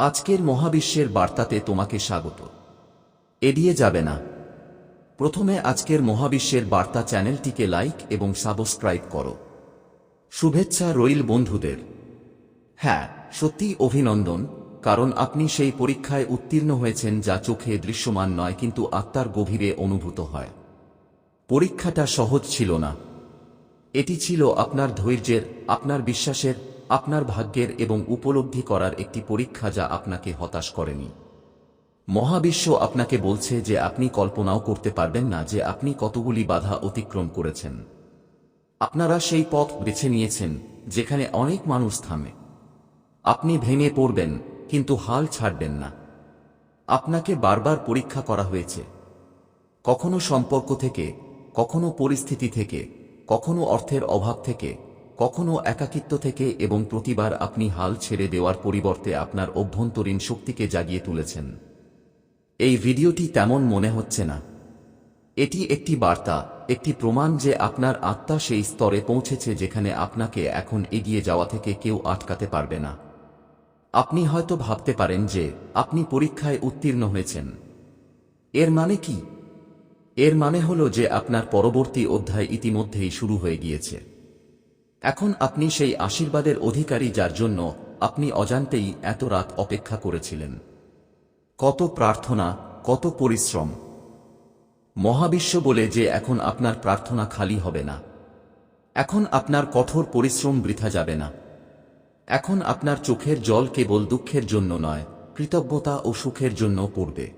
আজকের মহাবিশ্বের বার্তাতে তোমাকে স্বাগত। এড়িয়ে যাবে না। প্রথমে আজকের মহাবিশ্বের বার্তা চ্যানেলটিকে লাইক এবং সাবস্ক্রাইব করো। শুভেচ্ছা রইল বন্ধুদের। হ্যাঁ সত্যি অভিনন্দন, কারণ আপনি সেই পরীক্ষায় উত্তীর্ণ হয়েছেন যা চোখে দৃশ্যমান নয়, কিন্তু আত্মার গভীরে অনুভূত হয়। পরীক্ষাটা সহজ ছিল না। এটি ছিল আপনার ধৈর্যের, আপনার বিশ্বাসের আপনার ভাগ্যের এবং উপলব্ধি করার একটি পরীক্ষা যা আপনাকে হতাশ করেনি। মহাবিশ্ব আপনাকে বলছে যে আপনি কল্পনাও করতে পারবেন না যে আপনি কতগুলি বাধা অতিক্রম করেছেন। আপনারা সেই পথ বেছে নিয়েছেন, যেখানে অনেক মানুষ থামে। আপনি ভেঙে পড়বেন, কিন্তু হাল ছাড়বেন না। আপনাকে বারবার পরীক্ষা করা হয়েছে। কখনো সম্পর্ক থেকে, কখনো পরিস্থিতি থেকে, কখনো অর্থের অভাব থেকে কখনো একাকিত্ব থেকে এবং প্রতিবার আপনি হাল ছেড়ে দেওয়ার পরিবর্তে আপনার অভ্যন্তরীণ শক্তিকে জাগিয়ে তুলেছেন। এই ভিডিওটি তেমন মনে হচ্ছে না। এটি একটি বার্তা, একটি প্রমাণ যে আপনার আত্মা সেই স্তরে পৌঁছেছে যেখানে আপনাকে এখন এগিয়ে যাওয়া থেকে কেউ আটকাতে পারবে না। আপনি হয়তো ভাবতে পারেন যে, আপনি পরীক্ষায় উত্তীর্ণ হয়েছেন। এর মানে কি? এর মানে হল যে আপনার পরবর্তী অধ্যায় ইতিমধ্যেই শুরু হয়ে গিয়েছে। এখন আপনি সেই আশীর্বাদের অধিকারী যার জন্য আপনি অজান্তেই এত রাত অপেক্ষা করেছিলেন। কত প্রার্থনা, কত পরিশ্রম। মহাবিশ্ব বলে যে এখন আপনার প্রার্থনা খালি হবে না। এখন আপনার কঠোর পরিশ্রম বৃথা যাবে না। এখন আপনার চোখের জল কেবল দুঃখের জন্য নয়, কৃতজ্ঞতা ও সুখের জন্য পড়বে।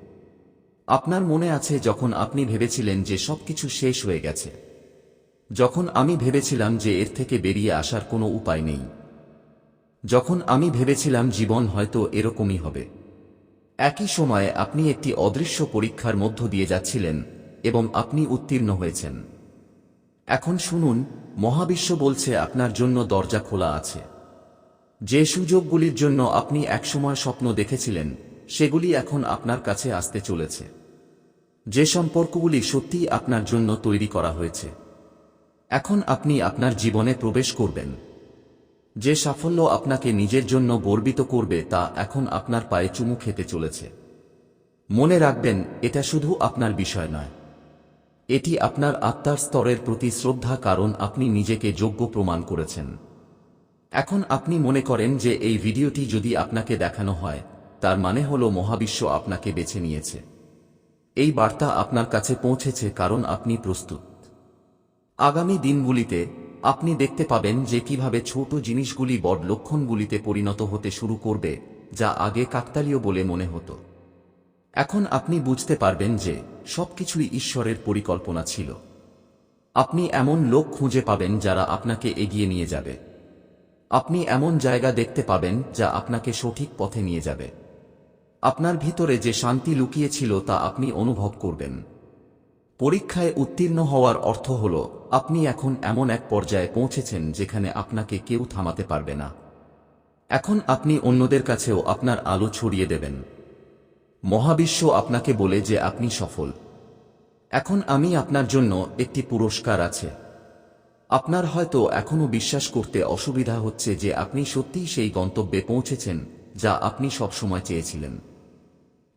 আপনার মনে আছে যখন আপনি ভেবেছিলেন যে সবকিছু শেষ হয়ে গেছে। যখন আমি ভেবেছিলাম যে এর থেকে বেরিয়ে আসার কোনো উপায় নেই। যখন আমি ভেবেছিলাম জীবন হয়তো এরকমই হবে। একই সময়ে আপনি একটি অদৃশ্য পরীক্ষার মধ্য দিয়ে যাচ্ছিলেন এবং আপনি উত্তীর্ণ হয়েছেন। এখন শুনুন, মহাবিশ্ব বলছে আপনার জন্য দরজা খোলা আছে। যে সুযোগগুলির জন্য আপনি একসময় স্বপ্ন দেখেছিলেন, সেগুলি এখন আপনার কাছে আসতে চলেছে। যে সম্পর্কগুলি সত্যিই আপনার জন্য তৈরি করা হয়েছে। এখন আপনি আপনার জীবনে প্রবেশ করবেন। যে সাফল্য আপনাকে নিজের জন্য গর্বিত করবে তা এখন আপনার পায়ে চুমু খেতে চলেছে। মনে রাখবেন, এটা শুধু আপনার বিষয় নয়। এটি আপনার আত্মার স্তরের প্রতি শ্রদ্ধা কারণ আপনি নিজেকে যোগ্য প্রমাণ করেছেন। এখন আপনি মনে করেন যে এই ভিডিওটি যদি আপনাকে দেখানো হয়, তার মানে হল মহাবিশ্ব আপনাকে বেছে নিয়েছে। এই বার্তা আপনার কাছে পৌঁছেছে কারণ আপনি প্রস্তুত। আগামী দিনগুলিতে আপনি দেখতে পাবেন যে কীভাবে ছোট জিনিসগুলি বড় লক্ষণগুলিতে পরিণত হতে শুরু করবে, যা আগে কাকতালীয় বলে মনে হতো। এখন আপনি বুঝতে পারবেন যে সবকিছুই ঈশ্বরের পরিকল্পনা ছিল। আপনি এমন লোক খুঁজে পাবেন যারা আপনাকে এগিয়ে নিয়ে যাবে। আপনি এমন জায়গা দেখতে পাবেন যা আপনাকে সঠিক পথে নিয়ে যাবে। আপনার ভিতরে যে শান্তি লুকিয়েছিল তা আপনি অনুভব করবেন। পরীক্ষায় উত্তীর্ণ হওয়ার অর্থ হল, আপনি এখন এমন এক পর্যায়ে পৌঁছেছেন যেখানে আপনাকে কেউ থামাতে পারবে না। এখন আপনি অন্যদের কাছেও আপনার আলো ছড়িয়ে দেবেন। মহাবিশ্ব আপনাকে বলে যে আপনি সফল। এখন আমি আপনার জন্য একটি পুরস্কার আছে। আপনার হয়তো এখনও বিশ্বাস করতে অসুবিধা হচ্ছে যে আপনি সত্যিই সেই গন্তব্যে পৌঁছেছেন যা আপনি সবসময় চেয়েছিলেন।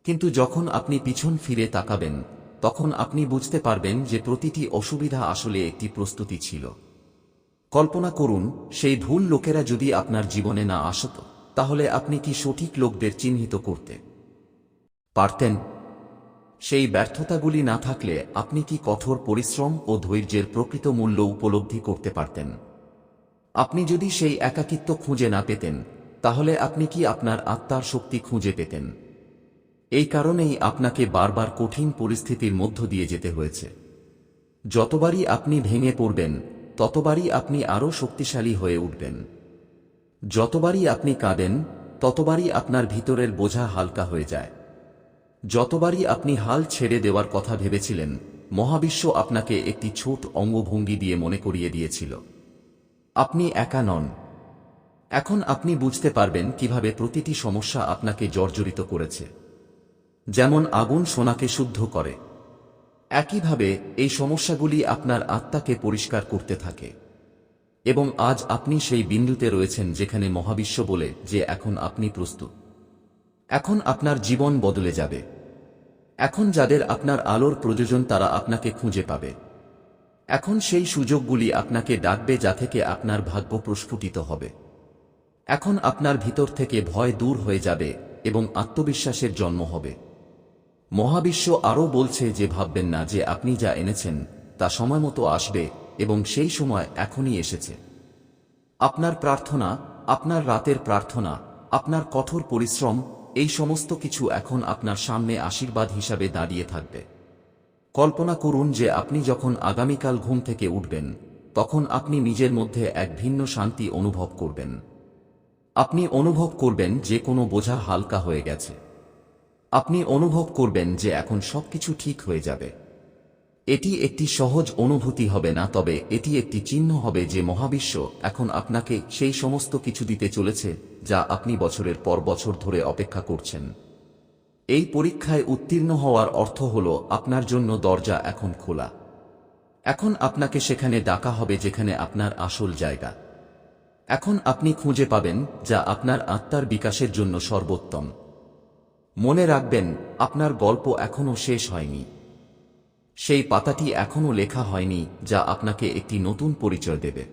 কিন্তু যখন আপনি পিছন ফিরে তাকাবেন তখন আপনি বুঝতে পারবেন যে প্রতিটি অসুবিধা আসলে একটি প্রস্তুতি ছিল। কল্পনা করুন, সেই ভুল লোকেরা যদি আপনার জীবনে না আসত, তাহলে আপনি কি সঠিক লোকদের চিহ্নিত করতে পারতেন? সেই ব্যর্থতাগুলি না থাকলে আপনি কি কঠোর পরিশ্রম ও ধৈর্যের প্রকৃত মূল্য উপলব্ধি করতে পারতেন? আপনি যদি সেই একাকিত্ব খুঁজে না পেতেন, তাহলে আপনি কি আপনার আত্মার শক্তি খুঁজে পেতেন? এই কারণেই আপনাকে বারবার কঠিন পরিস্থিতির মধ্য দিয়ে যেতে হয়েছে। যতবারই আপনি ভেঙে পড়বেন, ততবারই আপনি আরও শক্তিশালী হয়ে উঠবেন। যতবারই আপনি কাঁদেন, ততবারই আপনার ভিতরের বোঝা হালকা হয়ে যায়। যতবারই আপনি হাল ছেড়ে দেওয়ার কথা ভেবেছিলেন, মহাবিশ্ব আপনাকে একটি ছোট অঙ্গভঙ্গি দিয়ে মনে করিয়ে দিয়েছিল। আপনি একা নন। এখন আপনি বুঝতে পারবেন কীভাবে প্রতিটি সমস্যা আপনাকে জর্জরিত করেছে। যেমন আগুন সোনাকে শুদ্ধ করে। একইভাবে এই সমস্যাগুলি আপনার আত্মাকে পরিষ্কার করতে থাকে। এবং আজ আপনি সেই বিন্দুতে রয়েছেন যেখানে মহাবিশ্ব বলে যে এখন আপনি প্রস্তুত। এখন আপনার জীবন বদলে যাবে। এখন যাদের আপনার আলোর প্রয়োজন তারা আপনাকে খুঁজে পাবে। এখন সেই সুযোগগুলি আপনাকে ডাকবে যা থেকে আপনার ভাগ্য প্রস্ফুটিত হবে। এখন আপনার ভিতর থেকে ভয় দূর হয়ে যাবে এবং আত্মবিশ্বাসের জন্ম হবে। মহাবিশ্ব আরও বলছে যে ভাববেন না যে আপনি যা এনেছেন, তা সময়মতো আসবে এবং সেই সময় এখনই এসেছে। আপনার প্রার্থনা, আপনার রাতের প্রার্থনা, আপনার কঠোর পরিশ্রম, এই সমস্ত কিছু এখন আপনার সামনে আশীর্বাদ হিসাবে দাঁড়িয়ে থাকবে। কল্পনা করুন যে আপনি যখন আগামীকাল ঘুম থেকে উঠবেন, তখন আপনি নিজের মধ্যে এক ভিন্ন শান্তি অনুভব করবেন। আপনি অনুভব করবেন যে কোনো বোঝা হালকা হয়ে গেছে। আপনি অনুভব করবেন যে এখন সবকিছু ঠিক হয়ে যাবে। এটি একটি সহজ অনুভূতি হবে না, তবে এটি একটি চিহ্ন হবে যে মহাবিশ্ব এখন আপনাকে সেই সমস্ত কিছু দিতে চলেছে যা আপনি বছরের পর বছর ধরে অপেক্ষা করছেন। এই পরীক্ষায় উত্তীর্ণ হওয়ার অর্থ হল আপনার জন্য দরজা এখন খোলা। এখন আপনাকে সেখানে ডাকা হবে যেখানে আপনার আসল জায়গা। এখন আপনি খুঁজে পাবেন যা আপনার আত্মার বিকাশের জন্য সর্বোত্তম। মনে রাখবেন, আপনার গল্প এখনও শেষ হয়নি। সেই পাতাটি এখনও লেখা হয়নি, যা আপনাকে একটি নতুন পরিচয় দেবে।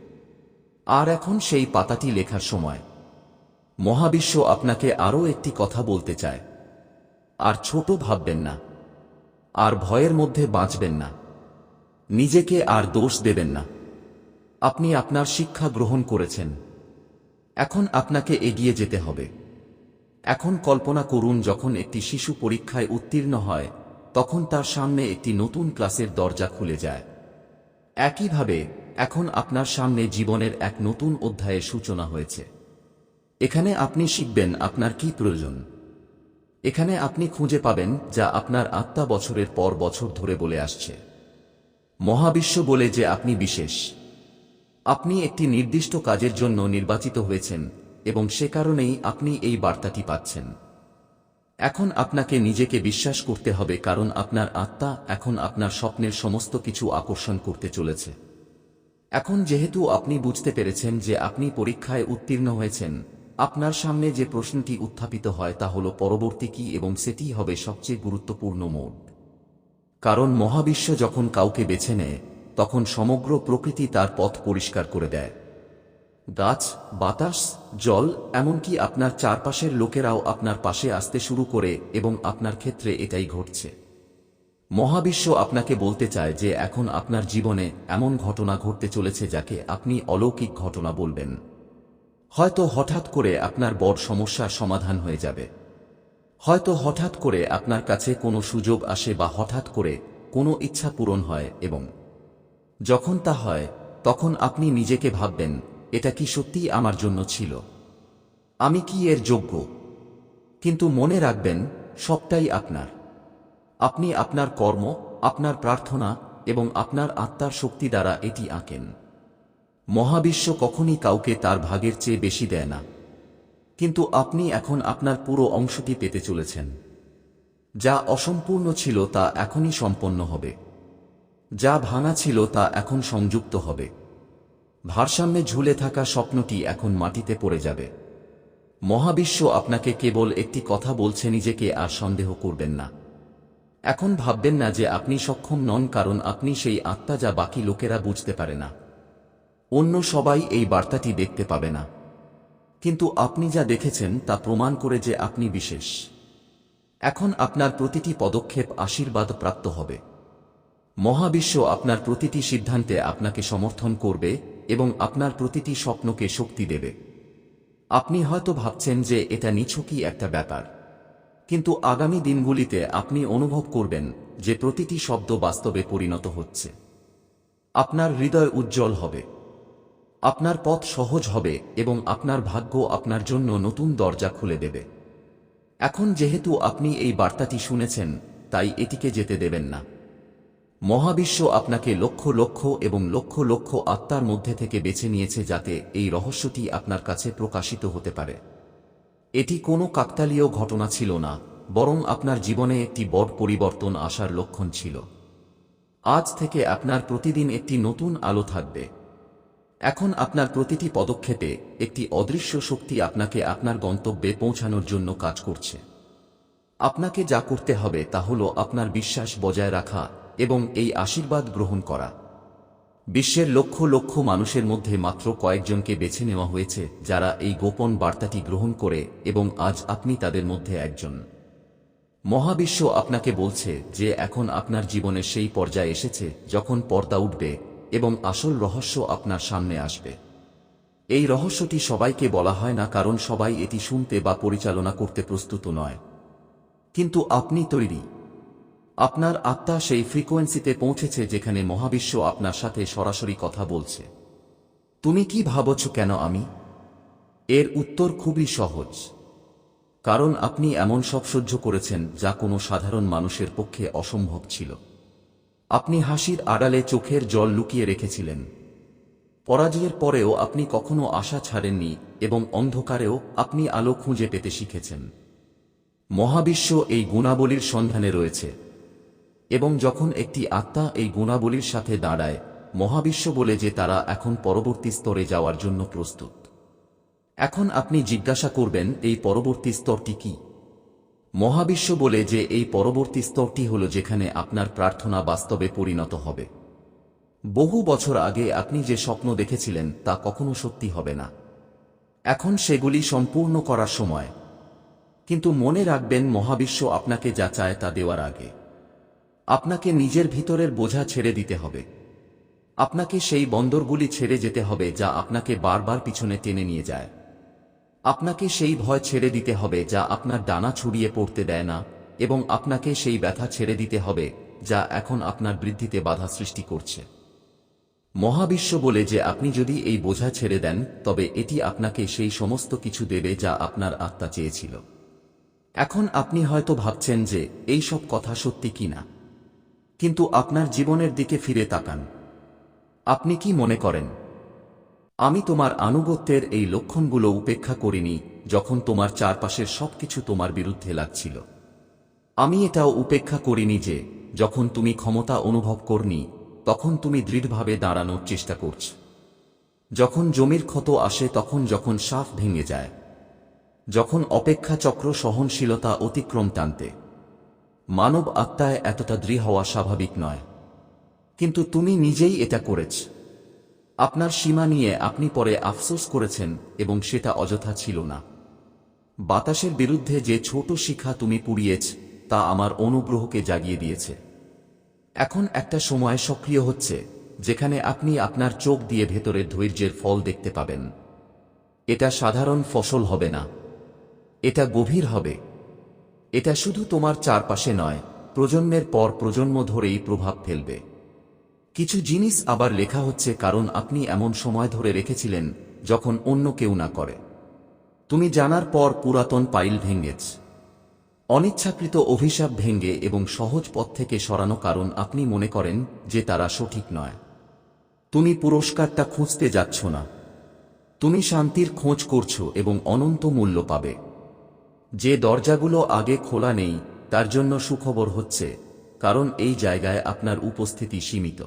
আর এখন সেই পাতাটি লেখার সময়। মহাবিশ্ব আপনাকে আরও একটি কথা বলতে চায়। আর ছোট ভাববেন না। আর ভয়ের মধ্যে বাঁচবেন না। নিজেকে আর দোষ দেবেন না। আপনি আপনার শিক্ষা গ্রহণ করেছেন। এখন আপনাকে এগিয়ে যেতে হবে। এখন কল্পনা করুন যখন একটি শিশু পরীক্ষায় উত্তীর্ণ হয়, তখন তার সামনে একটি নতুন ক্লাসের দরজা খুলে যায়। একইভাবে, এখন আপনার সামনে জীবনের এক নতুন অধ্যায়ের সূচনা হয়েছে। এখানে আপনি শিখবেন আপনার কি প্রয়োজন। এখানে আপনি খুঁজে পাবেন যা আপনার আত্মা বছরের পর বছর ধরে বলে আসছে। মহাবিশ্ব বলে যে আপনি বিশেষ। আপনি একটি নির্দিষ্ট কাজের জন্য নির্বাচিত হয়েছেন এবং সে কারণেই আপনি এই বার্তাটি পাচ্ছেন। এখন আপনাকে নিজেকে বিশ্বাস করতে হবে কারণ আপনার আত্মা এখন আপনার স্বপ্নের সমস্ত কিছু আকর্ষণ করতে চলেছে। এখন যেহেতু আপনি বুঝতে পেরেছেন যে আপনি পরীক্ষায় উত্তীর্ণ হয়েছেন, আপনার সামনে যে প্রশ্নটি উত্থাপিত হয় তা হল পরবর্তী কি এবং সেটি হবে সবচেয়ে গুরুত্বপূর্ণ মোড। কারণ মহাবিশ্ব যখন কাউকে বেছে নেয়, তখন সমগ্র প্রকৃতি তার পথ পরিষ্কার করে দেয়। গাছ, বাতাস, জল, এমনকি আপনার চারপাশের লোকেরাও আপনার পাশে আসতে শুরু করে এবং আপনার ক্ষেত্রে এটাই ঘটছে। মহাবিশ্ব আপনাকে বলতে চায় যে এখন আপনার জীবনে এমন ঘটনা ঘটতে চলেছে যাকে আপনি অলৌকিক ঘটনা বলবেন। হয়তো হঠাৎ করে আপনার বড় সমস্যার সমাধান হয়ে যাবে। হয়তো হঠাৎ করে আপনার কাছে কোনো সুযোগ আসে বা হঠাৎ করে কোনো ইচ্ছা পূরণ হয় এবং যখন তা হয়, তখন আপনি নিজেকে ভাববেন এটা কি সত্যিই আমার জন্য ছিল? আমি কি এর যোগ্য? কিন্তু মনে রাখবেন, সবটাই আপনার। আপনি আপনার কর্ম, আপনার প্রার্থনা এবং আপনার আত্মার শক্তি দ্বারা এটি আঁকেন। মহাবিশ্ব কখনই কাউকে তার ভাগের চেয়ে বেশি দেয় না। কিন্তু আপনি এখন আপনার পুরো অংশটি পেতে চলেছেন। যা অসম্পূর্ণ ছিল তা এখনই সম্পন্ন হবে। যা ভাঙা ছিল তা এখন সংযুক্ত হবে। ভারসাম্যে ঝুলে থাকা স্বপ্নটি এখন মাটিতে পড়ে যাবে। মহাবিশ্ব আপনাকে কেবল একটি কথা বলছে নিজেকে আর সন্দেহ করবেন না। এখন ভাববেন না যে আপনি সক্ষম নন কারণ আপনি সেই আত্মা যা বাকি লোকেরা বুঝতে পারে না। অন্য সবাই এই বার্তাটি দেখতে পাবে না। কিন্তু আপনি যা দেখেছেন তা প্রমাণ করে যে আপনি বিশেষ। এখন আপনার প্রতিটি পদক্ষেপ আশীর্বাদ প্রাপ্ত হবে। মহাবিশ্ব আপনার প্রতিটি সিদ্ধান্তে আপনাকে সমর্থন করবে এবং আপনার প্রতিটি স্বপ্নকে শক্তি দেবে। আপনি হয়তো ভাবছেন যে এটা নিছকই একটা ব্যাপার। কিন্তু আগামী দিনগুলিতে আপনি অনুভব করবেন যে প্রতিটি শব্দ বাস্তবে পরিণত হচ্ছে। আপনার হৃদয় উজ্জ্বল হবে। আপনার পথ সহজ হবে এবং আপনার ভাগ্য আপনার জন্য নতুন দরজা খুলে দেবে। এখন যেহেতু আপনি এই বার্তাটি শুনেছেন, তাই এটিকে যেতে দেবেন না। মহাবিশ্ব আপনাকে লক্ষ লক্ষ এবং লক্ষ লক্ষ আত্মার মধ্যে থেকে বেছে নিয়েছে যাতে এই রহস্যটি আপনার কাছে প্রকাশিত হতে পারে। এটি কোনো কাকতালীয় ঘটনা ছিল না, বরং আপনার জীবনে একটি বড় পরিবর্তন আসার লক্ষণ ছিল। আজ থেকে আপনার প্রতিদিন একটি নতুন আলো থাকবে। এখন আপনার প্রতিটি পদক্ষেপে একটি অদৃশ্য শক্তি আপনাকে আপনার গন্তব্যে পৌঁছানোর জন্য কাজ করছে। আপনাকে যা করতে হবে তা হল আপনার বিশ্বাস বজায় রাখা এবং এই আশীর্বাদ গ্রহণ করা। বিশ্বের লক্ষ লক্ষ মানুষের মধ্যে মাত্র কয়েকজনকে বেছে নেওয়া হয়েছে, যারা এই গোপন বার্তাটি গ্রহণ করে এবং আজ আপনি তাদের মধ্যে একজন। মহাবিশ্ব আপনাকে বলছে যে এখন আপনার জীবনের সেই পর্যায়ে এসেছে যখন পর্দা উঠবে এবং আসল রহস্য আপনার সামনে আসবে। এই রহস্যটি সবাইকে বলা হয় না, কারণ সবাই এটি শুনতে বা পরিচালনা করতে প্রস্তুত নয়। কিন্তু আপনি তৈরি। আপনার আত্মা সেই ফ্রিকোয়েন্সিতে পৌঁছেছে যেখানে মহাবিশ্ব আপনার সাথে সরাসরি কথা বলছে। তুমি কি ভাবছ কেন আমি? এর উত্তর খুবই সহজ। কারণ আপনি এমন সব সহ্য করেছেন যা কোনো সাধারণ মানুষের পক্ষে অসম্ভব ছিল। আপনি হাসির আড়ালে চোখের জল লুকিয়ে রেখেছিলেন। পরাজয়ের পরেও আপনি কখনো আশা ছাড়েননি এবং অন্ধকারেও আপনি আলো খুঁজে পেতে শিখেছেন। মহাবিশ্ব এই গুণাবলীর সন্ধানে রয়েছে। এবং যখন একটি আত্মা এই গুণাবলীর সাথে দাঁড়ায়, মহাবিশ্ব বলে যে তারা এখন পরবর্তী স্তরে যাওয়ার জন্য প্রস্তুত। এখন আপনি জিজ্ঞাসা করবেন, এই পরবর্তী স্তরটি কি? মহাবিশ্ব বলে যে এই পরবর্তী স্তরটি হল যেখানে আপনার প্রার্থনা বাস্তবে পরিণত হবে। বহু বছর আগে আপনি যে স্বপ্ন দেখেছিলেন, তা কখনো সত্যি হবে না। এখন সেগুলি সম্পূর্ণ করার সময়। কিন্তু মনে রাখবেন, মহাবিশ্ব আপনাকে যা চায় তা দেওয়ার আগে। আপনাকে নিজের ভিতরের বোঝা ছেড়ে দিতে হবে। আপনাকে সেই বন্দরগুলি ছেড়ে যেতে হবে যা আপনাকে বারবার পিছনে টেনে নিয়ে যায়। আপনাকে সেই ভয় ছেড়ে দিতে হবে যা আপনার ডানা ছড়িয়ে পড়তে দেয় না এবং আপনাকে সেই ব্যথা ছেড়ে দিতে হবে যা এখন আপনার বৃদ্ধিতে বাধা সৃষ্টি করছে। মহাবিশ্ব বলে যে আপনি যদি এই বোঝা ছেড়ে দেন, তবে এটি আপনাকে সেই সমস্ত কিছু দেবে যা আপনার আত্মা চেয়েছিল। এখন আপনি হয়তো ভাবছেন যে, এই সব কথা সত্যি কি না? কিন্তু আপনার জীবনের দিকে ফিরে তাকান। আপনি কি মনে করেন? আমি তোমার আনুগত্যের এই লক্ষণগুলো উপেক্ষা করিনি যখন তোমার চারপাশের সবকিছু তোমার বিরুদ্ধে লাগছিল। আমি এটাও উপেক্ষা করিনি যে, যখন তুমি ক্ষমতা অনুভব করনি, তখন তুমি দৃঢ়ভাবে দাঁড়ানোর চেষ্টা করছ। যখন জমির ক্ষত আসে তখন যখন সাফ ভেঙে যায়। যখন অপেক্ষা চক্র সহনশীলতা অতিক্রম টানতে। মানব আত্মায় এতটা দৃঢ় হওয়া স্বাভাবিক নয়। কিন্তু তুমি নিজেই এটা করেছ। আপনার সীমা নিয়ে আপনি পরে আফসোস করেছেন এবং সেটা অযথা ছিল না। বাতাসের বিরুদ্ধে যে ছোট শিখা তুমি পুড়িয়েছ, তা আমার অনুগ্রহকে জাগিয়ে দিয়েছে। এখন একটা সময় সক্রিয় হচ্ছে, যেখানে আপনি আপনার চোখ দিয়ে ভেতরের ধৈর্যের ফল দেখতে পাবেন। এটা সাধারণ ফসল হবে না। এটা গভীর হবে। এটা শুধু তোমার চারপাশে নয়, প্রজন্মের পর প্রজন্ম ধরেই প্রভাব ফেলবে। কিছু জিনিস আবার লেখা হচ্ছে কারণ আপনি এমন সময় ধরে রেখেছিলেন যখন অন্য কেউ না করে। তুমি জানার পর পুরাতন পাইল ভেঙ্গেছ অনিচ্ছাকৃত অভিশাপ ভেঙ্গে এবং সহজ পথ থেকে সরানো কারণ আপনি মনে করেন যে তারা সঠিক নয়। তুমি পুরস্কারটা খুঁজতে যাচ্ছ না। তুমি শান্তির খোঁজ করছ এবং অনন্ত মূল্য পাবে। যে দরজাগুলো আগে খোলা নেই, তার জন্য সুখবর হচ্ছে, কারণ এই জায়গায় আপনার উপস্থিতি সীমিত।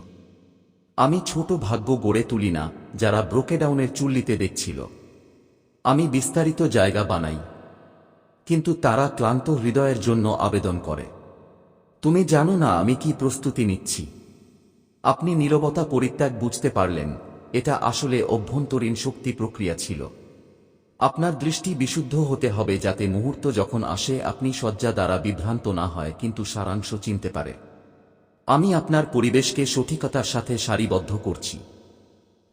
আমি ছোট ভাগ্য গড়ে তুলি না, যারা ব্রোকেডাউনের চুল্লিতে দেখছিল। আমি বিস্তারিত জায়গা বানাই। কিন্তু তারা ক্লান্ত হৃদয়ের জন্য আবেদন করে। তুমি জানো না আমি কি প্রস্তুতি নিচ্ছি। আপনি নীরবতা পরিত্যাগ বুঝতে পারলেন, এটা আসলে অভ্যন্তরীণ শক্তি প্রক্রিয়া ছিল। আপনার দৃষ্টি বিশুদ্ধ হতে হবে যাতে মুহূর্ত যখন আসে আপনি শয্যা দ্বারা বিভ্রান্ত না হয়, কিন্তু সারাংশ চিনতে পারে। আমি আপনার পরিবেশকে সঠিকতার সাথে সারিবদ্ধ করছি।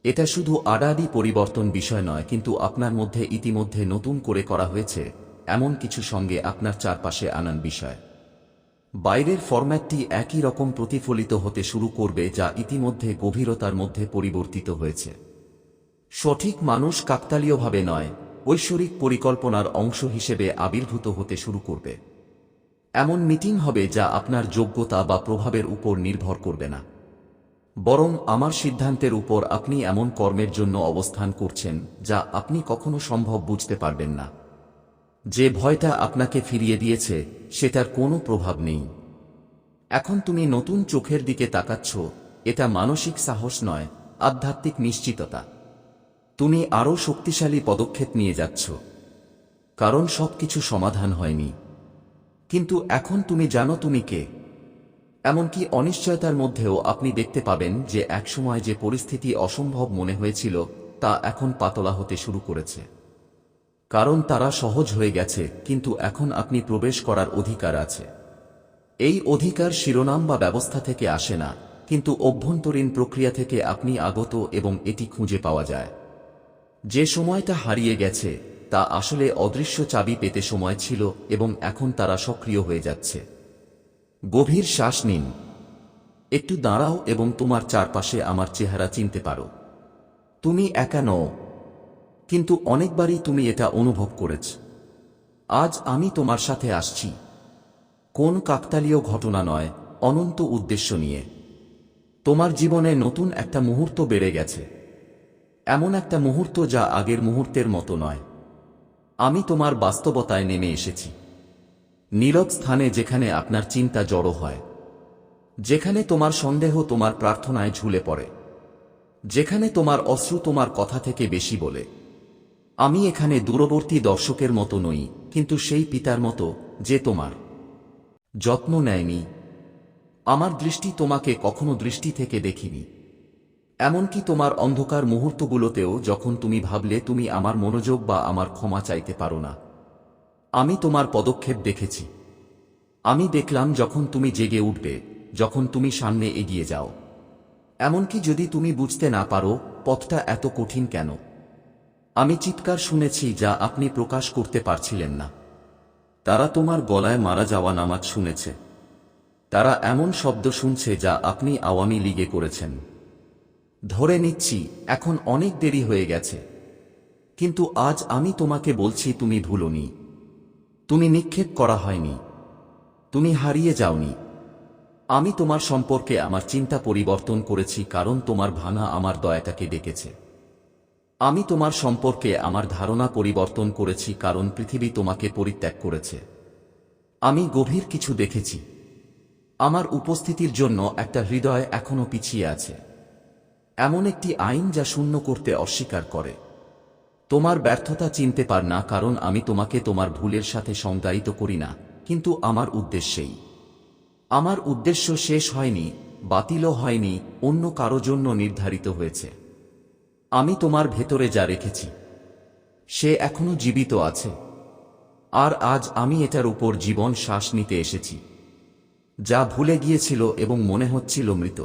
এটা শুধু আড়াআড়ি পরিবর্তন বিষয় নয়, কিন্তু আপনার মধ্যে ইতিমধ্যে নতুন করে করা হয়েছে, এমন কিছু সঙ্গে আপনার চারপাশে আনান বিষয়। বাইরের ফরম্যাটটি একই রকম প্রতিফলিত হতে শুরু করবে, যা ইতিমধ্যে গভীরতার মধ্যে পরিবর্তিত হয়েছে। সঠিক মানুষ কাকতালীয়ভাবে নয় ঐশ্বরিক পরিকল্পনার অংশ হিসেবে আবির্ভূত হতে শুরু করবে। এমন মিটিং হবে যা আপনার যোগ্যতা বা প্রভাবের উপর নির্ভর করবে না। বরং আমার সিদ্ধান্তের উপর আপনি এমন কর্মের জন্য অবস্থান করছেন যা আপনি কখনো সম্ভব বুঝতে পারবেন না। যে ভয়টা আপনাকে ফিরিয়ে দিয়েছে, সেটার কোনো প্রভাব নেই। এখন তুমি নতুন চোখের দিকে তাকাচ্ছ, এটা মানসিক সাহস নয়, আধ্যাত্মিক নিশ্চিততা। তুমি আরও শক্তিশালী পদক্ষেপ নিয়ে যাচ্ছ। কারণ সবকিছু সমাধান হয়নি। কিন্তু এখন তুমি জানো তুমি কে। এমনকি অনিশ্চয়তার মধ্যেও আপনি দেখতে পাবেন যে একসময় যে পরিস্থিতি অসম্ভব মনে হয়েছিল, তা এখন পাতলা হতে শুরু করেছে। কারণ তারা সহজ হয়ে গেছে, কিন্তু এখন আপনি প্রবেশ করার অধিকার আছে। এই অধিকার শিরোনাম বা ব্যবস্থা থেকে আসে না, কিন্তু অভ্যন্তরীণ প্রক্রিয়া থেকে আপনি আগত এবং এটি খুঁজে পাওয়া যায়। যে সময়টা হারিয়ে গেছে, তা আসলে অদৃশ্য চাবি পেতে সময় ছিল এবং এখন তারা সক্রিয় হয়ে যাচ্ছে। গভীর শ্বাস নিন। একটু দাঁড়াও এবং তোমার চারপাশে আমার চেহারা চিনতে পারো। তুমি একা নও। কিন্তু অনেকবারই তুমি এটা অনুভব করেছ। আজ আমি তোমার সাথে আসছি। কোন কাকতালীয় ঘটনা নয়, অনন্ত উদ্দেশ্য নিয়ে। তোমার জীবনে নতুন একটা মুহূর্ত বেড়ে গেছে। এমন একটা মুহূর্ত যা আগের মুহূর্তের মতো নয়। আমি তোমার বাস্তবতায় নেমে এসেছি। নীরব স্থানে যেখানে আপনার চিন্তা জড়ো হয়। যেখানে তোমার সন্দেহ তোমার প্রার্থনায় ঝুলে পড়ে। যেখানে তোমার অশ্রু তোমার কথা থেকে বেশি বলে। আমি এখানে দূরবর্তী দর্শকের মতো নই, কিন্তু সেই পিতার মতো যে তোমার। যত্ন নেয়নি। আমার দৃষ্টি তোমাকে কখনো দৃষ্টি থেকে দেখিনি। এমনকি তোমার অন্ধকার মুহূর্তগুলোতেও যখন তুমি ভাবলে তুমি আমার মনোযোগ বা আমার ক্ষমা চাইতে পারো না। আমি তোমার পদক্ষেপ দেখেছি। আমি দেখলাম যখন তুমি জেগে উঠবে, যখন তুমি সামনে এগিয়ে যাও। এমনকি যদি তুমি বুঝতে না পারো, পথটা এত কঠিন কেন? আমি চিৎকার শুনেছি যা আপনি প্রকাশ করতে পারছিলেন না। তারা তোমার গলায় মারা যাওয়া নামাজ শুনেছে। তারা এমন শব্দ শুনছে যা আপনি আওয়ামী লীগে করেছেন। ধরে নিচ্ছি, এখন অনেক দেরি হয়ে গেছে। কিন্তু আজ আমি তোমাকে বলছি তুমি ভুলনি। তুমি নিক্ষেপ করা হয়নি। তুমি হারিয়ে যাওনি। আমি তোমার সম্পর্কে আমার চিন্তা পরিবর্তন করেছি কারণ তোমার ভাঙা আমার দয়াটাকে ডেকেছে। আমি তোমার সম্পর্কে আমার ধারণা পরিবর্তন করেছি কারণ পৃথিবী তোমাকে পরিত্যাগ করেছে। আমি গভীর কিছু দেখেছি। আমার উপস্থিতির জন্য একটা হৃদয় এখনও পিছিয়ে আছে। এমন একটি আইন যা শূন্য করতে অস্বীকার করে। তোমার ব্যর্থতা চিনতে পার না, কারণ আমি তোমাকে তোমার ভুলের সাথে সংজ্ঞায়িত করি না, কিন্তু আমার উদ্দেশ্যেই। আমার উদ্দেশ্য শেষ হয়নি, বাতিলও হয়নি, অন্য কারও জন্য নির্ধারিত হয়েছে। আমি তোমার ভেতরে যা রেখেছি, সে এখনও জীবিত আছে। আর আজ আমি এটার উপর জীবন শ্বাস নিতে এসেছি, যা ভুলে গিয়েছিল এবং মনে হচ্ছিল মৃত।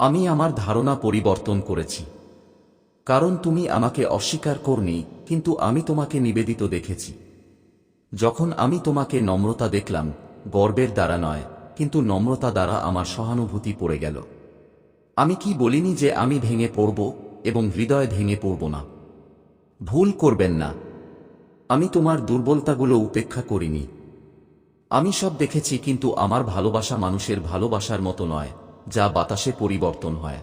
আমি আমার ধারণা পরিবর্তন করেছি। কারণ তুমি আমাকে অস্বীকার করনি, কিন্তু আমি তোমাকে নিবেদিত দেখেছি। যখন আমি তোমাকে নম্রতা দেখলাম, গর্বের দ্বারা নয়, কিন্তু নম্রতা দ্বারা আমার সহানুভূতি পড়ে গেল। আমি কি বলিনি যে আমি ভেঙে পড়ব এবং হৃদয় ভেঙে পড়ব না? ভুল করবেন না। আমি তোমার দুর্বলতাগুলো উপেক্ষা করিনি। আমি সব দেখেছি, কিন্তু আমার ভালোবাসা মানুষের ভালোবাসার মতো নয়। যা বাতাসে পরিবর্তন হয়।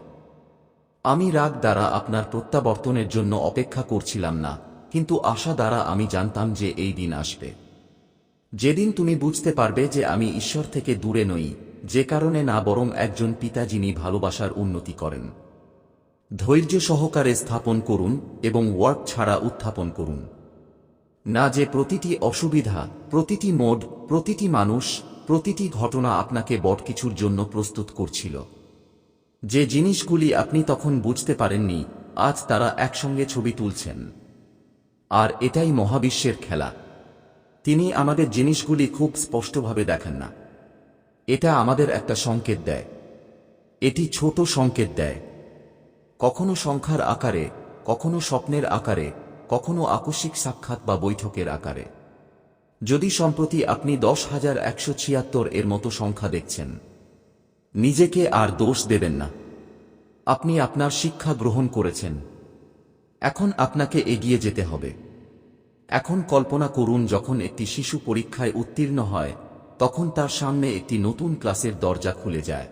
আমি রাগ দ্বারা আপনার প্রত্যাবর্তনের জন্য অপেক্ষা করছিলাম না, কিন্তু আশা দ্বারা আমি জানতাম যে এই দিন আসবে। যেদিন তুমি বুঝতে পারবে যে আমি ঈশ্বর থেকে দূরে নই, যে কারণে না বরং একজন পিতা যিনি ভালোবাসার উন্নতি করেন। ধৈর্য সহকারে স্থাপন করুন এবং ওয়ার্ক ছাড়া উত্থাপন করুন। না যে প্রতিটি অসুবিধা, প্রতিটি মোড, প্রতিটি মানুষ প্রতিটি ঘটনা আপনাকে বট কিছুর জন্য প্রস্তুত করছিল। যে জিনিসগুলি আপনি তখন বুঝতে পারেননি, আজ তারা একসঙ্গে ছবি তুলছেন। আর এটাই মহাবিশ্বের খেলা। তিনি আমাদের জিনিসগুলি খুব স্পষ্টভাবে দেখেন না। এটা আমাদের একটা সংকেত দেয়। এটি ছোট সংকেত দেয়। কখনো সংখ্যার আকারে, কখনো স্বপ্নের আকারে, কখনো আকস্মিক সাক্ষাৎ বা বৈঠকের আকারে। যদি সম্প্রতি আপনি দশ হাজার একশো ছিয়াত্তর এর মতো সংখ্যা দেখছেন, নিজেকে আর দোষ দেবেন না। আপনি আপনার শিক্ষা গ্রহণ করেছেন। এখন আপনাকে এগিয়ে যেতে হবে। এখন কল্পনা করুন, যখন একটি শিশু পরীক্ষায় উত্তীর্ণ হয়, তখন তার সামনে একটি নতুন ক্লাসের দরজা খুলে যায়।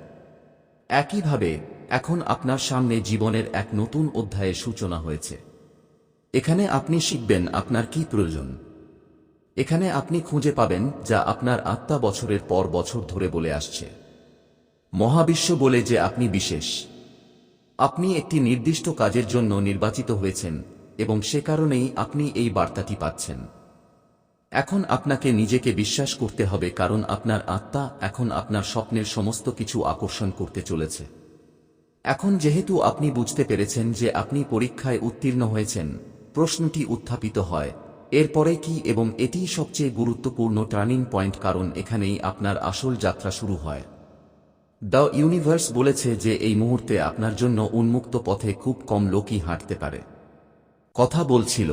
একইভাবে, এখন আপনার সামনে জীবনের এক নতুন অধ্যায়ের সূচনা হয়েছে। এখানে আপনি শিখবেন আপনার কি প্রয়োজন। এখানে আপনি খুঁজে পাবেন যা আপনার আত্মা বছরের পর বছর ধরে বলে আসছে। মহাবিশ্ব বলে যে আপনি বিশেষ। আপনি একটি নির্দিষ্ট কাজের জন্য নির্বাচিত হয়েছেন, এবং সে কারণেই আপনি এই বার্তাটি পাচ্ছেন। এখন আপনাকে নিজেকে বিশ্বাস করতে হবে, কারণ আপনার আত্মা এখন আপনার স্বপ্নের সমস্ত কিছু আকর্ষণ করতে চলেছে। এখন যেহেতু আপনি বুঝতে পেরেছেন যে আপনি পরীক্ষায় উত্তীর্ণ হয়েছেন, প্রশ্নটি উত্থাপিত হয় এরপরে কি এবং এটিই সবচেয়ে গুরুত্বপূর্ণ টার্নিং পয়েন্ট কারণ এখানেই আপনার আসল যাত্রা শুরু হয়। দ্য ইউনিভার্স বলেছে যে এই মুহূর্তে আপনার জন্য উন্মুক্ত পথে খুব কম লোকই হাঁটতে পারে। কথা বলছিল,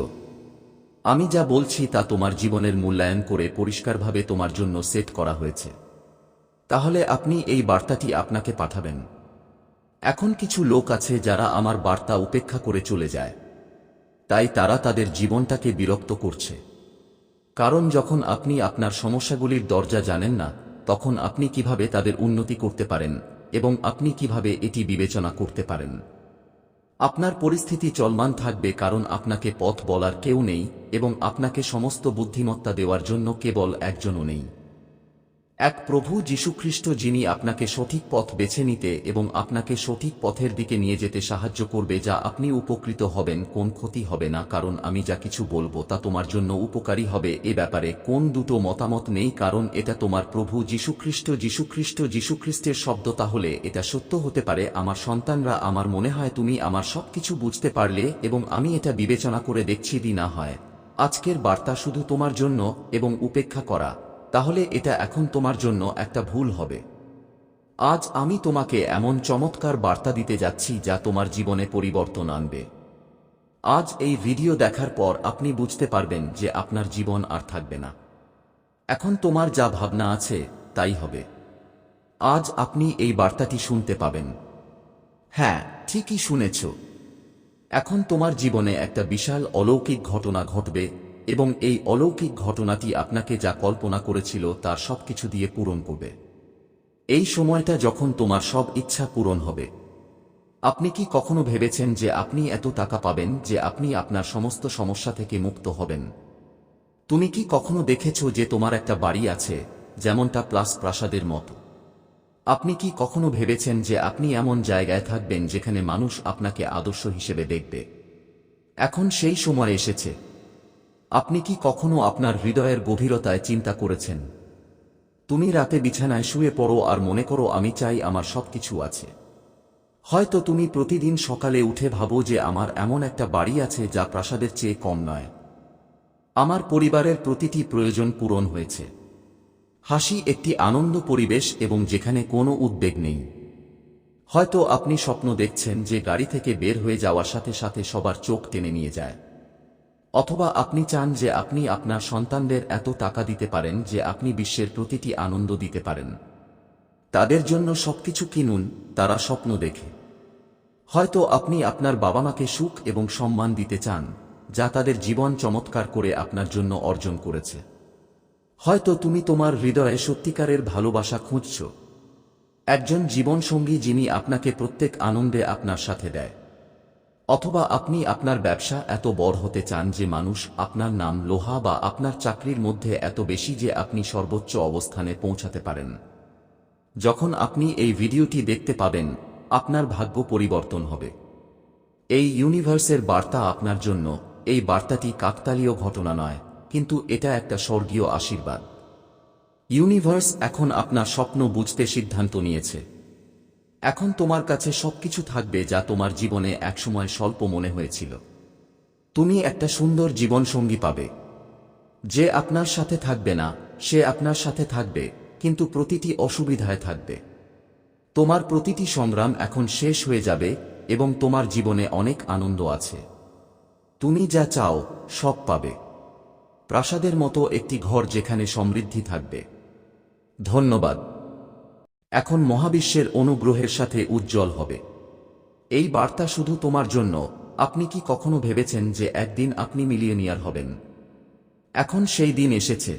আমি যা বলছি তা তোমার জীবনের মূল্যায়ন করে পরিষ্কারভাবে তোমার জন্য সেট করা হয়েছে। তাহলে আপনি এই বার্তাটি আপনাকে পাঠাবেন। এখন কিছু লোক আছে যারা আমার বার্তা উপেক্ষা করে চলে যায়। তাই তারা তাদের জীবনটাকে বিরক্ত করছে। কারণ যখন আপনি আপনার সমস্যাগুলির দরজা জানেন না, তখন আপনি কীভাবে তাদের উন্নতি করতে পারেন এবং আপনি কীভাবে এটি বিবেচনা করতে পারেন। আপনার পরিস্থিতি চলমান থাকবে কারণ আপনাকে পথ বলার কেউ নেই এবং আপনাকে সমস্ত বুদ্ধিমত্তা দেওয়ার জন্য কেবল একজনও নেই। এক প্রভু যীশুখ্রিস্ট যিনি আপনাকে সঠিক পথ বেছে নিতে এবং আপনাকে সঠিক পথের দিকে নিয়ে যেতে সাহায্য করবে যা আপনি উপকৃত হবেন, কোন ক্ষতি হবে না, কারণ আমি যা কিছু বলব তা তোমার জন্য উপকারী হবে। এ ব্যাপারে কোন দুটো মতামত নেই, কারণ এটা তোমার প্রভু যীশুখ্রিস্ট। যীশুখ্রিস্ট, যীশুখ্রিস্টের শব্দ তাহলে এটা সত্য হতে পারে, আমার সন্তানরা আমার মনে হয় তুমি আমার সবকিছু বুঝতে পারলে এবং আমি এটা বিবেচনা করে দেখছি, দি না হয়। আজকের বার্তা শুধু তোমার জন্য এবং উপেক্ষা করা। তাহলে এটা এখন তোমার জন্য একটা ভুল হবে। আজ আমি তোমাকে এমন চমৎকার বার্তা দিতে যাচ্ছি যা তোমার জীবনে পরিবর্তন আনবে। আজ এই ভিডিও দেখার পর আপনি বুঝতে পারবেন যে আপনার জীবন আর থাকবে না। এখন তোমার যা ভাবনা আছে, তাই হবে। আজ আপনি এই বার্তাটি শুনতে পাবেন। হ্যাঁ ঠিকই শুনেছ। এখন তোমার জীবনে একটা বিশাল অলৌকিক ঘটনা ঘটবে এবং এই অলৌকিক ঘটনাটি আপনাকে যা কল্পনা করেছিল তার সবকিছু দিয়ে পূরণ করবে। এই সময়টা যখন তোমার সব ইচ্ছা পূরণ হবে। আপনি কি কখনো ভেবেছেন যে আপনি এত টাকা পাবেন যে আপনি আপনার সমস্ত সমস্যা থেকে মুক্ত হবেন? তুমি কি কখনো দেখেছ যে তোমার একটা বাড়ি আছে, যেমনটা প্লাস প্রাসাদের মতো? আপনি কি কখনো ভেবেছেন যে আপনি এমন জায়গায় থাকবেন যেখানে মানুষ আপনাকে আদর্শ হিসেবে দেখবে? এখন সেই সময় এসেছে। আপনি কি কখনো আপনার হৃদয়ের গভীরতায় চিন্তা করেছেন? তুমি রাতে বিছানায় শুয়ে পড়ো আর মনে করো আমি চাই আমার সবকিছু আছে। হয়তো তুমি প্রতিদিন সকালে উঠে ভাবো যে আমার এমন একটা বাড়ি আছে যা প্রাসাদের চেয়ে কম নয়। আমার পরিবারের প্রতিটি প্রয়োজন পূরণ হয়েছে। হাসি একটি আনন্দ পরিবেশ এবং যেখানে কোনো উদ্বেগ নেই। হয়তো আপনি স্বপ্ন দেখছেন যে গাড়ি থেকে বের হয়ে যাওয়ার সাথে সাথে সবার চোখ টেনে নিয়ে যায়। অথবা আপনি চান যে আপনি আপনার সন্তানদের এত টাকা দিতে পারেন যে আপনি বিশ্বের প্রতিটি আনন্দ দিতে পারেন। তাদের জন্য সবকিছু কিনুন, তারা স্বপ্ন দেখে। হয়তো আপনি আপনার বাবা মাকে সুখ এবং সম্মান দিতে চান, যা তাদের জীবন চমৎকার করে আপনার জন্য অর্জন করেছে। হয়তো তুমি তোমার হৃদয়ে সত্যিকারের ভালোবাসা খুঁজছ। একজন জীবনসঙ্গী যিনি আপনাকে প্রত্যেক আনন্দে আপনার সাথে দেয়। অথবা আপনি আপনার ব্যবসা এত বড় হতে চান যে মানুষ আপনার নাম লোহা বা আপনার চাকরির মধ্যে এত বেশি যে আপনি সর্বোচ্চ অবস্থানে পৌঁছাতে পারেন। যখন আপনি এই ভিডিওটি দেখতে পাবেন, আপনার ভাগ্য পরিবর্তন হবে। এই ইউনিভার্সের বার্তা আপনার জন্য, এই বার্তাটি কাকতালীয় ঘটনা নয়, কিন্তু এটা একটা স্বর্গীয় আশীর্বাদ। ইউনিভার্স এখন আপনার স্বপ্ন বুঝতে সিদ্ধান্ত নিয়েছে। এখন তোমার কাছে সবকিছু থাকবে যা তোমার জীবনে একসময় স্বল্প মনে হয়েছিল। তুমি একটা সুন্দর জীবনসঙ্গী পাবে। যে আপনার সাথে থাকবে না, সে আপনার সাথে থাকবে, কিন্তু প্রতিটি অসুবিধায় থাকবে। তোমার প্রতিটি সংগ্রাম এখন শেষ হয়ে যাবে এবং তোমার জীবনে অনেক আনন্দ আছে। তুমি যা চাও, সব পাবে। প্রাসাদের মতো একটি ঘর যেখানে সমৃদ্ধি থাকবে। ধন্যবাদ। এখন মহাবিশ্বের অনুগ্রহের সাথে উজ্জ্বল হবে। এই বার্তা শুধু তোমার জন্য, আপনি কি কখনো ভেবেছেন যে একদিন আপনি মিলিয়নিয়ার হবেন? এখন সেই দিন এসেছে।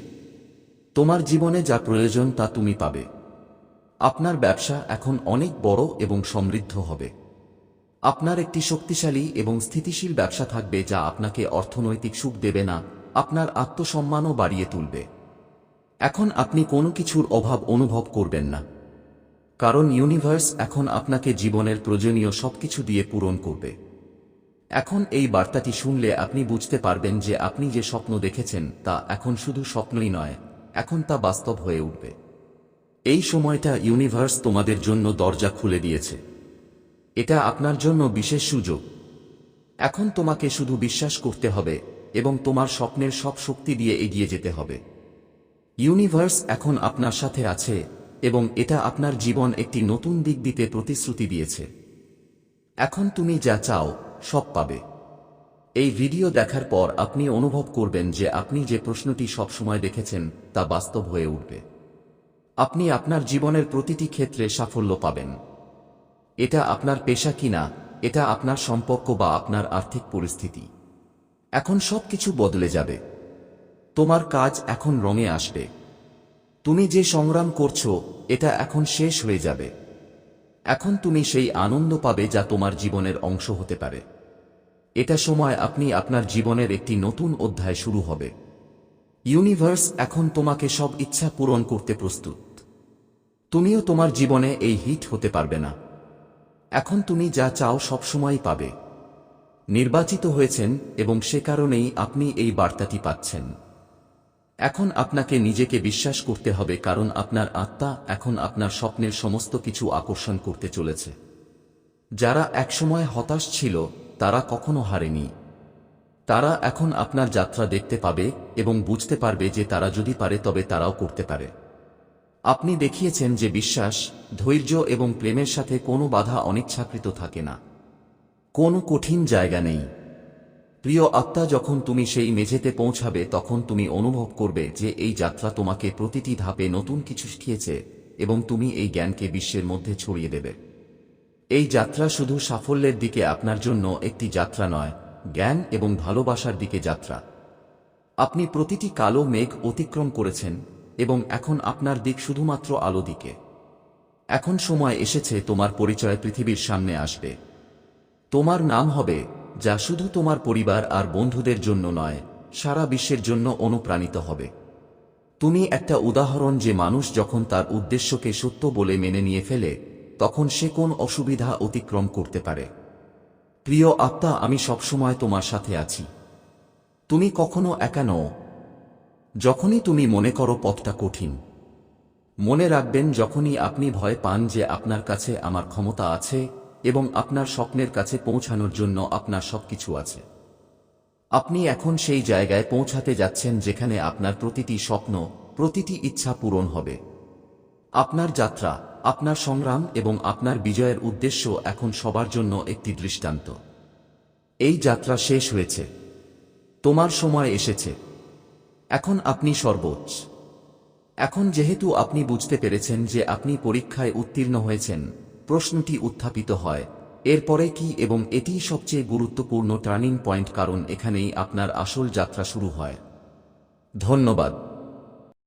তোমার জীবনে যা প্রয়োজন তা তুমি পাবে। আপনার ব্যবসা এখন অনেক বড় এবং সমৃদ্ধ হবে। আপনার একটি শক্তিশালী এবং স্থিতিশীল ব্যবসা থাকবে যা আপনাকে অর্থনৈতিক সুখ দেবে না, আপনার আত্মসম্মানও বাড়িয়ে তুলবে। এখন আপনি কোনো কিছুর অভাব অনুভব করবেন না। কারণ ইউনিভার্স এখন আপনাকে জীবনের প্রয়োজনীয় সবকিছু দিয়ে পূরণ করবে। এখন এই বার্তাটি শুনলে আপনি বুঝতে পারবেন যে আপনি যে স্বপ্ন দেখেছেন তা এখন শুধু স্বপ্নই নয়, এখন তা বাস্তব হয়ে উঠবে। এই সময়টা ইউনিভার্স তোমাদের জন্য দরজা খুলে দিয়েছে। এটা আপনার জন্য বিশেষ সুযোগ। এখন তোমাকে শুধু বিশ্বাস করতে হবে এবং তোমার স্বপ্নের সব শক্তি দিয়ে এগিয়ে যেতে হবে। ইউনিভার্স এখন আপনার সাথে আছে এবং এটা আপনার জীবন একটি নতুন দিক দিতে প্রতিশ্রুতি দিয়েছে। এখন তুমি যা চাও, সব পাবে। এই ভিডিও দেখার পর আপনি অনুভব করবেন যে আপনি যে প্রশ্নটি সবসময় দেখেছেন, তা বাস্তব হয়ে উঠবে। আপনি আপনার জীবনের প্রতিটি ক্ষেত্রে সাফল্য পাবেন। এটা আপনার পেশা কিনা, এটা আপনার সম্পর্ক বা আপনার আর্থিক পরিস্থিতি। এখন সবকিছু বদলে যাবে। তোমার কাজ এখন রঙে আসবে। তুমি যে সংগ্রাম করছ, এটা এখন শেষ হয়ে যাবে। এখন তুমি সেই আনন্দ পাবে যা তোমার জীবনের অংশ হতে পারে। এটা সময় আপনি আপনার জীবনের একটি নতুন অধ্যায় শুরু হবে। ইউনিভার্স এখন তোমাকে সব ইচ্ছা পূরণ করতে প্রস্তুত। তুমিও তোমার জীবনে এই হিট হতে পারবে না। এখন তুমি যা চাও সবসময়ই পাবে। নির্বাচিত হয়েছেন এবং সে কারণেই আপনি এই বার্তাটি পাচ্ছেন। এখন আপনাকে নিজেকে বিশ্বাস করতে হবে কারণ আপনার আত্মা এখন আপনার স্বপ্নের সমস্ত কিছু আকর্ষণ করতে চলেছে। যারা একসময় হতাশ ছিল, তারা কখনো হারেনি। তারা এখন আপনার যাত্রা দেখতে পাবে এবং বুঝতে পারবে যে তারা যদি পারে তবে তারাও করতে পারে। আপনি দেখিয়েছেন যে বিশ্বাস, ধৈর্য এবং প্রেমের সাথে কোনো বাধা অনিচ্ছাকৃত থাকে না। কোনো কঠিন জায়গা নেই। প্রিয় আত্মা, যখন তুমি সেই মেঝেতে পৌঁছাবে, তখন তুমি অনুভব করবে যে এই যাত্রা তোমাকে প্রতিটি ধাপে নতুন কিছু শিখিয়েছে এবং তুমি এই জ্ঞানকে বিশ্বের মধ্যে ছড়িয়ে দেবে। এই যাত্রা শুধু সাফল্যের দিকে আপনার জন্য একটি যাত্রা নয়, জ্ঞান এবং ভালোবাসার দিকে যাত্রা। আপনি প্রতিটি কালো মেঘ অতিক্রম করেছেন এবং এখন আপনার দিক শুধুমাত্র আলো দিকে। এখন সময় এসেছে তোমার পরিচয় পৃথিবীর সামনে আসবে। তোমার নাম হবে যা শুধু তোমার পরিবার আর বন্ধুদের জন্য নয়, সারা বিশ্বের জন্য অনুপ্রাণিত হবে। তুমি একটা উদাহরণ যে মানুষ যখন তার উদ্দেশ্যকে সত্য বলে মেনে নিয়ে ফেলে, তখন সে কোন অসুবিধা অতিক্রম করতে পারে। প্রিয় আত্মা, আমি সবসময় তোমার সাথে আছি। তুমি কখনো একা নও। যখনই তুমি মনে করো পথটা কঠিন, মনে রাখবেন যখনই আপনি ভয় পান যে আপনার কাছে আমার ক্ষমতা আছে এবং আপনার স্বপ্নের কাছে পৌঁছানোর জন্য আপনার সবকিছু আছে। আপনি এখন সেই জায়গায় পৌঁছাতে যাচ্ছেন যেখানে আপনার প্রতিটি স্বপ্ন, প্রতিটি ইচ্ছা পূরণ হবে। আপনার যাত্রা, আপনার সংগ্রাম এবং আপনার বিজয়ের উদ্দেশ্য এখন সবার জন্য একটি দৃষ্টান্ত। এই যাত্রা শেষ হয়েছে। তোমার সময় এসেছে। এখন আপনি সর্বোচ্চ। এখন যেহেতু আপনি বুঝতে পেরেছেন যে আপনি পরীক্ষায় উত্তীর্ণ হয়েছেন প্রশ্নটি উত্থাপিত হয়, এরপরে কি এবং এটি সবচেয়ে গুরুত্বপূর্ণ টার্নিং পয়েন্ট কারণ এখানেই আপনার আসল যাত্রা শুরু হয়। ধন্যবাদ।